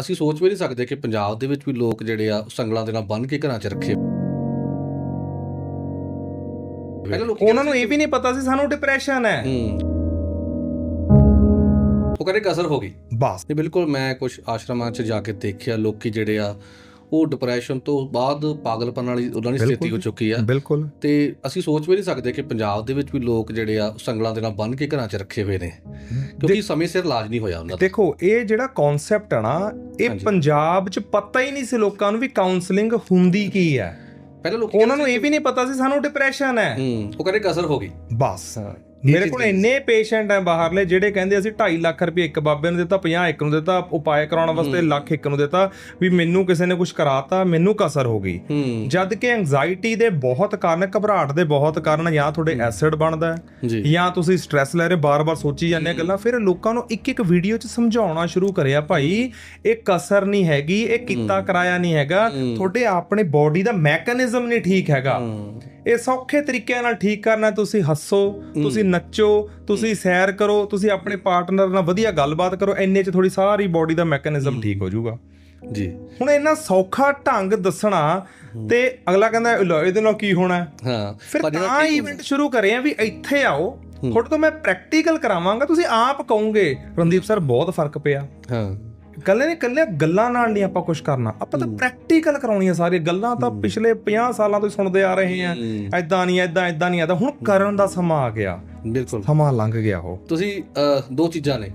ਅਸੀਂ ਸੋਚ ਵੀ ਨਹੀਂ ਸਕਦੇ ਕਿ ਪੰਜਾਬ ਦੇ ਵਿੱਚ ਵੀ ਲੋਕ ਜਿਹੜੇ ਆ ਸੰਗਲਾਂ ਦੇ ਨਾਲ ਬੰਨ੍ਹ ਕੇ ਘਰਾਂ 'ਚ ਰੱਖੇ ਪਹਿਲਾਂ ਲੋਕੀ ਉਹਨਾਂ ਨੂੰ ਇਹ ਵੀ ਨਹੀਂ ਪਤਾ ਸੀ ਸਾਨੂੰ ਡਿਪਰੈਸ਼ਨ ਹੈ। ਹੂੰ। ਉਹ ਕਹਿੰਦੇ ਕਸਰ ਹੋ ਗਈ। ਬਸ। ਤੇ ਬਿਲਕੁਲ ਮੈਂ ਕੁਝ ਆਸ਼ਰਮਾਂ 'ਚ ਜਾ ਕੇ ਦੇਖਿਆ ਲੋਕੀ ਜਿਹੜੇ ਆ ਉਹ ਡਿਪਰੈਸ਼ਨ ਤੋਂ ਬਾਅਦ ਪਾਗਲਪਨ ਵਾਲੀ ਉਹਨਾਂ ਦੀ ਸਥਿਤੀ ਹੋ ਚੁੱਕੀ ਆ। ਬਿਲਕੁਲ। ਤੇ ਅਸੀਂ ਸੋਚ ਵੀ ਨਹੀਂ ਸਕਦੇ ਕਿ ਪੰਜਾਬ ਦੇ ਵਿੱਚ ਵੀ ਲੋਕ ਜਿਹੜੇ ਆ ਸੰਗਲਾਂ ਦੇ ਨਾਲ ਬੰਨ੍ਹ ਕੇ ਘਰਾਂ 'ਚ ਰੱਖੇ ਹੋਏ ਨੇ। ਕਿਉਂਕਿ ਸਮੇਂ ਸਿਰ ਇਲਾਜ ਨਹੀਂ ਹੋਇਆ ਉਹਨਾਂ ਦਾ। ਦੇਖੋ ਇਹ ਜਿਹੜਾ ਕਨਸੈਪਟ ਹੈ ਨਾ ਇਹ। ਪੰਜਾਬ 'ਚ ਪਤਾ ਹੀ ਨਹੀਂ ਸੀ ਲੋਕਾਂ ਨੂੰ ਵੀ ਕਾਉਂਸਲਿੰਗ ਹੁੰਦੀ ਕੀ ਹੈ। ਪਹਿਲਾਂ ਲੋਕੀ ਉਹਨਾਂ ਨੂੰ ਇਹ ਵੀ ਨਹੀਂ ਪਤਾ ਸੀ ਸਾਨੂੰ ਡਿਪਰੈਸ਼ਨ ਹੂੰ ਉਹ ਕਹਿੰਦੇ ਕਸਰ ਹੋ ਗਈ। ਬਸ। ਮੇਰੇ ਕੋਲ ਇੰਨੇ ਪੇਸ਼ੈਂਟ ਹੈ ਬਾਹਰਲੇ ਜਿਹੜੇ ਕਹਿੰਦੇ ਅਸੀਂ 2.5 ਲੱਖ ਰੁਪਏ ਇੱਕ ਬਾਬੇ ਨੂੰ ਦਿੱਤਾ 50 ਇੱਕ ਨੂੰ ਦਿੱਤਾ ਉਪਾਅ ਕਰਾਉਣ ਵਾਸਤੇ ਲੱਖ ਇੱਕ ਨੂੰ ਦਿੱਤਾ ਵੀ ਮੈਨੂੰ ਕਿਸੇ ਨੇ ਕੁਝ ਕਰਾਤਾ ਮੈਨੂੰ ਕਸਰ ਹੋ ਗਈ। ਜਦ ਕਿ ਐਂਜ਼ਾਈਟੀ ਦੇ ਬਹੁਤ ਕਾਰਨ ਘਬਰਾਹਟ ਦੇ ਬਹੁਤ ਕਾਰਨ ਜਾਂ ਤੁਹਾਡੇ ਐਸਿਡ ਬਣਦਾ ਹੈ ਜੀ। ਤੁਸੀਂ ਸਟ੍ਰੈਸ ਲੈ ਰਹੇ ਬਾਰ-ਬਾਰ ਸੋਚੀ ਜਾਂਦੇ ਆ ਗੱਲਾਂ ਫਿਰ ਲੋਕਾਂ ਨੂੰ ਇੱਕ ਇੱਕ ਵੀਡੀਓ 'ਚ ਸਮਝਾਉਣਾ ਸ਼ੁਰੂ ਕਰਿਆ ਭਾਈ ਇਹ ਕਸਰ ਨਹੀਂ ਹੈਗੀ ਇਹ ਕੀਤਾ ਕਰਾਇਆ ਨਹੀਂ ਹੈਗਾ ਤੁਹਾਡੇ ਆਪਣੇ ਬਾਡੀ ਦਾ ਮੈਕੈਨਿਜ਼ਮ ਨਹੀਂ ਠੀਕ ਹੈਗਾ। ਇਹ ਸੌਖੇ ਤਰੀਕਿਆਂ ਨਾਲ ਠੀਕ ਕਰਨਾ ਤੁਸੀਂ ਹੱਸੋ ਤੁਸੀਂ ਨੱਚੋ ਤੁਸੀਂ ਸੈਰ ਕਰੋ ਤੁਸੀਂ ਆਪਣੇ ਪਾਰਟਨਰ ਨਾਲ ਵਧੀਆ ਗੱਲਬਾਤ ਕਰੋ ਇੰਨੇ 'ਚ ਥੋੜੀ ਸਾਰੀ ਬਾਡੀ ਦਾ ਮੈਕੈਨਿਜ਼ਮ ਠੀਕ ਹੋ ਜਾਊਗਾ। ਜੀ। ਹੁਣ ਇਹਨਾਂ ਸੌਖਾ ਢੰਗ ਦੱਸਣਾ ਤੇ ਅਗਲਾ ਕਹਿੰਦਾ ਲੈ ਇਹਦੇ ਨਾਲ ਕੀ ਹੋਣਾ ਹੈ? ਫਿਰ ਤਾਂ ਇਵੈਂਟ ਸ਼ੁਰੂ ਕਰੇ ਆ ਵੀ ਇੱਥੇ ਆਓ ਤੁਹਾਡੇ ਤੋਂ ਮੈਂ ਪ੍ਰੈਕਟੀਕਲ ਕਰਾਵਾਂਗਾ ਤੁਸੀਂ ਆਪ ਕਹੋਗੇ ਰਣਦੀਪ ਸਰ ਬਹੁਤ ਫ਼ਰਕ ਪਿਆ। ਹਾਂ। ਕੱਲੇ ਨੇ ਕੱਲੇ ਗੱਲਾਂ ਨਾਲ ਨਹੀਂ ਆਪਾਂ ਕੁਝ ਕਰਨਾ। ਆਪਾਂ ਤਾਂ ਪ੍ਰੈਕਟੀਕਲ ਕਰਾਉਣੀਆਂ ਸਾਰੀਆਂ ਗੱਲਾਂ ਤਾਂ ਪਿਛਲੇ 50 ਸਾਲਾਂ ਤੋਂ ਸੁਣਦੇ ਆ ਰਹੇ ਆ। ਐਦਾਂ ਨਹੀਂ ਐਦਾਂ ਐਦਾਂ ਨਹੀਂ ਐਦਾਂ ਹੁਣ ਕਰਨ ਦਾ ਸਮਾਂ ਆ ਗਿਆ। ਬਿਲਕੁਲ। ਸਮਾਂ ਲੰਘ ਗਿਆ ਉਹ। ਤੁਸੀਂ ਦੋ ਚੀਜ਼ਾਂ ਨੇ।